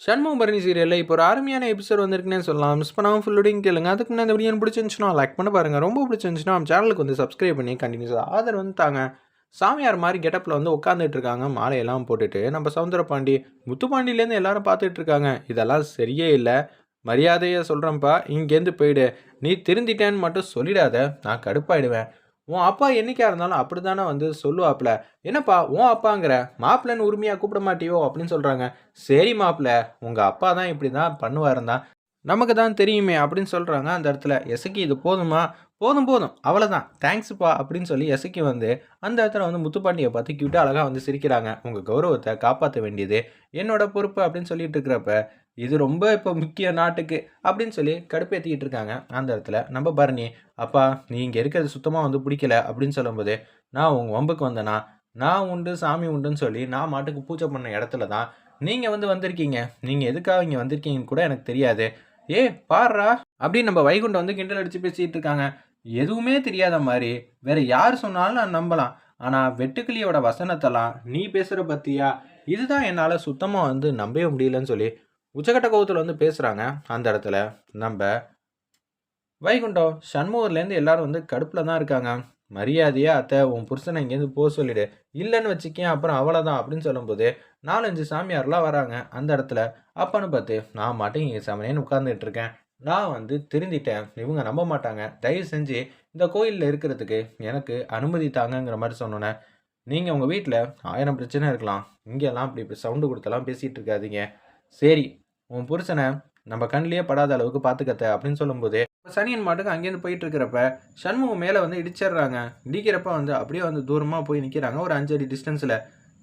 சண்முகம் பரணி சீரியலில் இப்போ ஒரு அருமையான எபிசோட் வந்திருக்குன்னே சொல்லலாம். மிஸ் பண்ணாமல் ஃபுல்லுடையும் கேளுங்க. அதுக்கு முன்னாடி இந்த வீடியோ பிடிச்சிருந்துச்சுன்னா லைக் பண்ண பாருங்கள் ரொம்ப பிடிச்சிருந்துச்சுன்னா நம்ம சேனலுக்கு வந்து சப்ஸ்கிரைப் பண்ணி கண்டினியூஸாக ஆதரவு வந்து தாங்க. சாமியார் மாதிரி கெட்டப்பில் வந்து உட்காந்துட்டு இருக்காங்க. மாலையெல்லாம் போட்டுட்டு நம்ம சவுந்தரபாண்டி முத்துப்பாண்டியிலேருந்து எல்லாரும் பார்த்துட்டு இருக்காங்க. இதெல்லாம் சரியே இல்லை. மரியாதையை சொல்கிறேன்ப்பா இங்கேருந்து போயிடு. நீ திருந்திட்டேன்னு மட்டும் சொல்லிடாத. நான் கடுப்பாயிடுவேன். உன் அப்பா என்றைக்காக இருந்தாலும் அப்படி தானே வந்து சொல்லுவாப்ல என்னப்பா உன் அப்பாங்கிற? மாப்பிள்ளன்னு உரிமையாக கூப்பிட மாட்டியோ அப்படின்னு சொல்கிறாங்க சரி மாப்பிள்ள உங்கள் அப்பா தான் இப்படி தான் பண்ணுவாருந்தா நமக்கு தான் தெரியுமே அப்படின்னு சொல்கிறாங்க அந்த இடத்துல. எசக்கி இது போதுமா? போதும் போதும். அவ்வளோதான் தேங்க்ஸ்ப்பா அப்படின்னு சொல்லி எசக்கி வந்து அந்த இடத்துல வந்து முத்துப்பாண்டியை பார்த்து கியூட்டாக அழகாக வந்து சிரிக்கிறாங்க. உங்கள் கௌரவத்தை காப்பாற்ற வேண்டியது என்னோட பொறுப்பு அப்படின்னு சொல்லிட்டு இருக்கிறப்ப இது ரொம்ப இப்போ முக்கிய நாட்டுக்கு அப்படின்னு சொல்லி கடுப்பேற்றிக்கிட்டு இருக்காங்க. அந்த இடத்துல நம்ம பரணி அப்பா நீ இங்கே இருக்கிறது சுத்தமாக வந்து பிடிக்கல அப்படின்னு சொல்லும்போது நான் உங்கள் வம்புக்கு வந்தேனா? நான் உண்டு சாமி உண்டுன்னு சொல்லி நான் மாட்டுக்கு பூஜை பண்ண இடத்துல தான் நீங்கள் வந்து வந்திருக்கீங்க. நீங்கள் எதுக்காக இங்கே வந்திருக்கீங்கன்னு கூட எனக்கு தெரியாது. ஏ பாடுறா அப்படின்னு நம்ம வைகுண்டம் வந்து கிண்டல் அடித்து பேசிகிட்டு இருக்காங்க. எதுவுமே தெரியாத மாதிரி வேற யார் சொன்னாலும் நான் நம்பலாம். ஆனால் வெட்டுக்கிளியோட வசனத்தெல்லாம் நீ பேசுகிற பற்றியா இதுதான் என்னால் சுத்தமாக வந்து நம்பவே முடியலன்னு சொல்லி உச்சக்கட்ட கோவத்தில் வந்து பேசுகிறாங்க அந்த இடத்துல. நம்ம வைகுண்டம் சண்முகர்லேருந்து எல்லாரும் வந்து கடுப்பில் தான் இருக்காங்க. மரியாதையாக அத்தை உன் புருஷனை இங்கேருந்து போக சொல்லிடு. இல்லைன்னு வச்சுக்கேன் அப்புறம் அவ்வளோதான் அப்படின்னு சொல்லும்போது நாலஞ்சு சாமியார்லாம் வராங்க அந்த இடத்துல. அப்பன்னு பார்த்து நான் மாட்டேன் இங்கே சமனேன்னு உட்காந்துட்டு இருக்கேன். நான் வந்து திருந்திட்டேன். இவங்க நம்ப மாட்டாங்க. தயவு செஞ்சு இந்த கோயிலில் இருக்கிறதுக்கு எனக்கு அனுமதி தாங்கங்கிற மாதிரி சொன்னோன்னே நீங்கள் உங்கள் வீட்டில் ஆயிரம் பிரச்சனை இருக்கலாம். இங்கெல்லாம் அப்படி இப்படி சவுண்டு கொடுத்தெல்லாம் பேசிகிட்டு இருக்காதீங்க. சரி உன் புருஷனை நம்ம கண்ணிலேயே படாத அளவுக்கு பார்த்துக்கத்த அப்படின்னு சொல்லும்போது சனியன் மாட்டுக்கு அங்கேருந்து போயிட்டு இருக்கிறப்ப சண்முகம் மேலே வந்து இடிச்சிடுறாங்க. இடிக்கிறப்ப வந்து அப்படியே வந்து தூரமாக போய் நிற்கிறாங்க ஒரு அஞ்சு அடி டிஸ்டன்ஸில்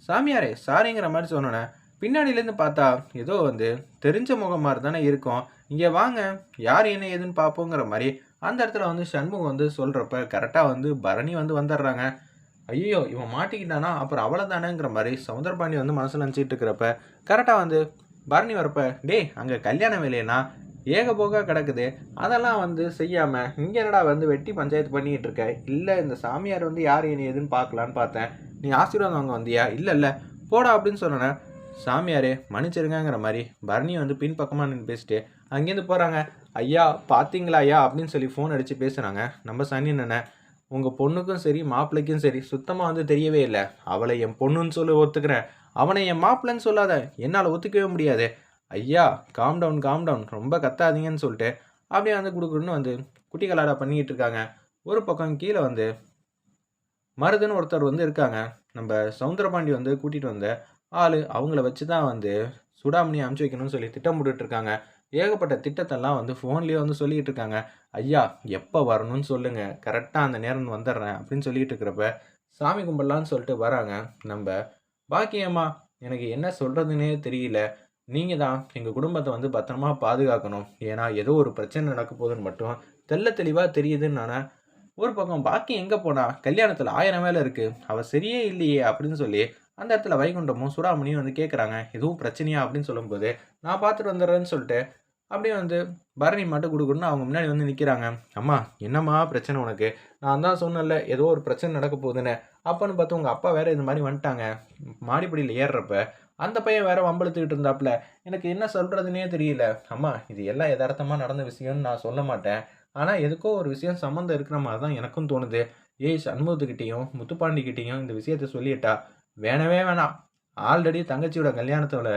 சாமியாரே சாரிங்கிற மாதிரி சொன்னோன்னே பின்னாடியிலேருந்து பார்த்தா ஏதோ வந்து தெரிஞ்ச முகம் மாதிரி தானே இருக்கும். இங்கே வாங்க யார் என்ன ஏதுன்னு பார்ப்போங்கிற மாதிரி அந்த இடத்துல வந்து சண்முகம் வந்து சொல்கிறப்ப கரெக்டாக வந்து பரணி வந்து வந்துடுறாங்க. ஐயோ இவன் மாட்டிக்கிட்டானா? அப்புறம் அவ்வளோதானேங்கிற தானேங்கிற மாதிரி சவுந்தரபாண்டி வந்து மனசில் நினச்சிட்டு இருக்கிறப்ப கரெக்டாக வந்து பரணி வரப்ப டேய் அங்கே கல்யாண வேலையனா ஏக போக கிடக்குது. அதெல்லாம் வந்து செய்யாமல் இங்கே என்னடா வந்து வெட்டி பஞ்சாயத்து பண்ணிக்கிட்டு இருக்க? இல்லை இந்த சாமியார் வந்து யார் என்ன ஏதுன்னு பார்க்கலான்னு பார்த்தேன். நீ ஆசீர்வாதம் வாங்க வந்தியா? இல்லை இல்லை. போடா அப்படின்னு சொன்னேன் சாமியாரே மன்னிச்சிருங்கிற மாதிரி பரணி வந்து பின்பக்கமாக நின்று பேசிட்டு அங்கேருந்து போகிறாங்க ஐயா பார்த்தீங்களா ஐயா? அப்படின்னு சொல்லி ஃபோன் அடித்து பேசுகிறாங்க நம்ம சனி என்னென்ன உங்கள் பொண்ணுக்கும் சரி மாப்பிள்ளைக்கும் சரி சுத்தமாக வந்து தெரியவே இல்லை. அவளை என் பொண்ணுன்னு சொல்லி ஒத்துக்கிறேன். அவனை என் மாப்பிள்ளன்னு சொல்லாத. என்னால் ஒத்துக்கவே முடியாது. ஐயா காம் டவுன் காம் டவுன் ரொம்ப கத்தாதீங்கன்னு சொல்லிட்டு அப்படியே வந்து கொடுக்குன்னு வந்து குட்டி கலாடா பண்ணிக்கிட்டு இருக்காங்க. ஒரு பக்கம் கீழே வந்து மருதுன்னு ஒருத்தர் வந்து இருக்காங்க. நம்ம சவுந்தரபாண்டி வந்து கூட்டிகிட்டு வந்த ஆள் அவங்கள வச்சு தான் வந்து சுடாமணி அமுச்சு வைக்கணும்னு சொல்லி திட்டம் போட்டுட்டு இருக்காங்க. ஏகப்பட்ட திட்டத்தெல்லாம் வந்து ஃபோன்லேயே வந்து சொல்லிக்கிட்டு இருக்காங்க. ஐயா எப்போ வரணும்னு சொல்லுங்கள் கரெக்டாக அந்த நேரம் வந்துடுறேன் அப்படின்னு சொல்லிக்கிட்டு இருக்கிறப்ப சாமி கும்பிடலான்னு சொல்லிட்டு வராங்க. நம்ம பாக்கியம்மா எனக்கு என்ன சொல்கிறதுனே தெரியல. நீங்கள் தான் எங்கள் குடும்பத்தை வந்து பத்திரமா பாதுகாக்கணும். ஏன்னா ஏதோ ஒரு பிரச்சனை நடக்க போகுதுன்னு மட்டும் தெல்ல தெளிவாக தெரியுதுன்னு நான் ஒரு பக்கம் பாக்கி எங்கே போனா கல்யாணத்தில் ஆயிரம் வேலை இருக்குது அவள் சரியே இல்லையே அப்படின்னு சொல்லி அந்த இடத்துல வைகுண்டமும் சுடாமணியும் வந்து கேட்குறாங்க எதுவும் பிரச்சனையா அப்படின்னு சொல்லும்போது நான் பார்த்துட்டு வந்துடுறேன்னு சொல்லிட்டு அப்படியே வந்து பரணி மட்டும் கொடுக்கணும்னு அவங்க முன்னாடி வந்து நிற்கிறாங்க அம்மா என்னம்மா பிரச்சனை உனக்கு? நான் தான் சொன்னல ஏதோ ஒரு பிரச்சனை நடக்க போகுதுன்னு. அப்போன்னு பார்த்து உங்கள் அப்பா வேறு இந்த மாதிரி வந்துட்டாங்க. மாடிப்படியில் ஏறுறப்ப அந்த பையன் வேற வம்பளுத்துக்கிட்டு இருந்தாப்புல. எனக்கு என்ன சொல்கிறதுனே தெரியல. அம்மா இது எல்லாம் யதார்த்தமாக நடந்த விஷயம்னு நான் சொல்ல மாட்டேன். ஆனால் எதுக்கோ ஒரு விஷயம் சம்மந்தம் இருக்கிற மாதிரி தான் எனக்கும் தோணுது. ஏய் சண்முகத்துக்கிட்டேயும் முத்துப்பாண்டிக்கிட்டேயும் இந்த விஷயத்த சொல்லிட்டா? வேணவே வேணாம். ஆல்ரெடி தங்கச்சியோட கல்யாணத்தோட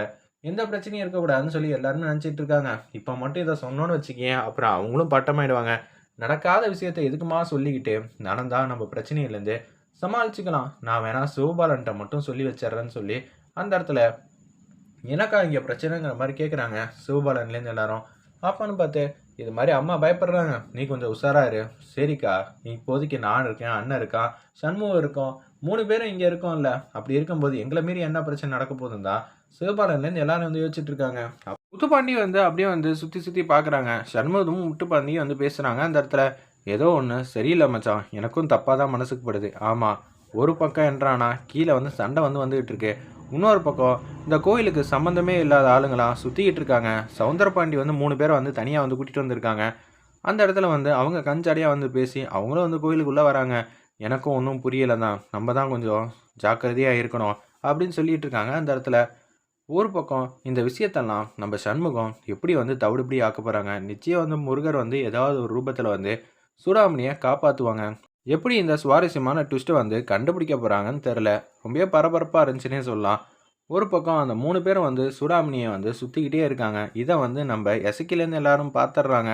எந்த பிரச்சனையும் இருக்கக்கூடாதுன்னு சொல்லி எல்லாருமே நினச்சிட்டு இருக்காங்க. இப்போ மட்டும் இதை சொன்னோன்னு வச்சுக்கேன் அப்புறம் அவங்களும் பட்டமாயிடுவாங்க. நடக்காத விஷயத்த எதுக்குமா சொல்லிக்கிட்டு? நடந்தால் நம்ம பிரச்சனையிலேருந்து சமாளிச்சுக்கலாம். நான் வேணா சிவபாலன்ட்ட மட்டும் சொல்லி வச்சிட்றேன்னு சொல்லி அந்த இடத்துல எனக்கா இங்கே பிரச்சனைங்கிற மாதிரி கேட்குறாங்க சிவபாலன்லேருந்து எல்லாரும். அப்பான்னு பார்த்து இது மாதிரி அம்மா பயப்படுறாங்க. நீ கொஞ்சம் உஷாரா இரு. சரிக்கா இப்போதைக்கு நான் இருக்கேன் அண்ணன் இருக்கான் சண்முகம் இருக்கும் மூணு பேரும் இங்கே இருக்கோம்ல. அப்படி இருக்கும்போது எங்களை மீறி என்ன பிரச்சனை நடக்க போதும் சிவபாலன்லேருந்து எல்லாரும் வந்து யோசிச்சுட்டு இருக்காங்க. முத்துப்பாண்டி வந்து அப்படியே வந்து சுற்றி சுற்றி பார்க்குறாங்க சண்முகமும் முட்டுப்பாண்டியும் வந்து பேசுகிறாங்க அந்த இடத்துல ஏதோ ஒன்று சரியில்லை மச்சான். எனக்கும் தப்பாக தான் மனசுக்கு படுது. ஆமாம் ஒரு பக்கம் என்றானா கீழே வந்து சண்டை வந்து வந்துகிட்டு இருக்கு. இன்னொரு பக்கம் இந்த கோயிலுக்கு சம்மந்தமே இல்லாத ஆளுங்களாம் சுற்றிக்கிட்டு இருக்காங்க. சவுந்தரபாண்டி வந்து மூணு பேரை வந்து தனியாக வந்து கூட்டிகிட்டு வந்திருக்காங்க. அந்த இடத்துல வந்து அவங்க கஞ்சாடியாக வந்து பேசி அவங்களும் வந்து கோயிலுக்குள்ளே வராங்க. எனக்கும் ஒன்றும் புரியலை தான் நம்ம தான் கொஞ்சம் ஜாக்கிரதையாக இருக்கணும் அப்படின்னு சொல்லிட்டு இருக்காங்க அந்த இடத்துல. ஒரு பக்கம் இந்த விஷயத்தெல்லாம் நம்ம சண்முகம் எப்படி வந்து தவிடுபடி ஆக்க போகிறாங்க நிச்சயம் வந்து முருகர் வந்து ஏதாவது ஒரு ரூபத்தில் வந்து சூடாமணியை காப்பாற்றுவாங்க எப்படி இந்த சுவாரஸ்யமான ட்விஸ்ட்டை வந்து கண்டுபிடிக்க போகிறாங்கன்னு தெரில ரொம்ப பரபரப்பாக இருந்துச்சுன்னே சொல்லலாம். ஒரு பக்கம் அந்த மூணு பேரும் வந்து சூடாமணியை வந்து சுற்றிக்கிட்டே இருக்காங்க. இதை வந்து நம்ம எசக்கிலேருந்து எல்லாரும் பார்த்துட்றாங்க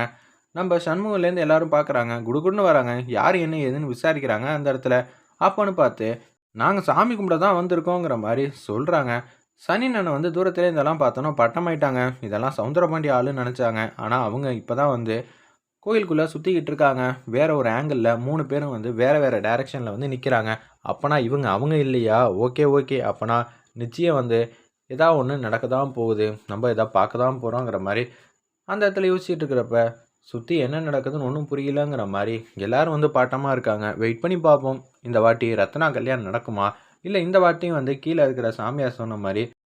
நம்ம சண்முகலேருந்து எல்லாரும் பார்க்குறாங்க குடுகுடுன்னு வராங்க. யார் என்ன ஏதுன்னு விசாரிக்கிறாங்க அந்த இடத்துல. அப்போன்னு பார்த்து நாங்கள் சாமி கும்பிட தான் வந்திருக்கோங்கிற மாதிரி சொல்கிறாங்க சனி அண்ணன் வந்து தூரத்துலேருந்து இதெல்லாம் பார்த்தோன்னா பட்டமாயிட்டாங்க. இதெல்லாம் சவுந்தரபாண்டி ஆளுன்னு நினச்சாங்க. ஆனால் அவங்க இப்போ தான் வந்து கோயிலுக்குள்ளே சுற்றிக்கிட்டு இருக்காங்க. வேற ஒரு ஆங்கிளில் மூணு பேரும் வந்து வேறு வேறு டைரெக்ஷனில் வந்து நிற்கிறாங்க அப்போனா இவங்க அவங்க இல்லையா? Okay okay. அப்போனா நிச்சயம் வந்து ஏதா ஒன்று நடக்க தான் போகுது. நம்ம எதா பார்க்க தான் போகிறோங்கிற மாதிரி அந்த இடத்துல யோசிச்சுட்டு இருக்கிறப்ப சுற்றி என்ன நடக்குதுன்னு ஒன்றும் புரியலங்கிற மாதிரி எல்லோரும் வந்து பாட்டமாக இருக்காங்க. வெயிட் பண்ணி பார்ப்போம். இந்த வாட்டி ரத்னா கல்யாணம் நடக்குமா? இல்லை இந்த வாட்டியும் வந்து கீழே இருக்கிற சாமியார் சொன்ன மாதிரி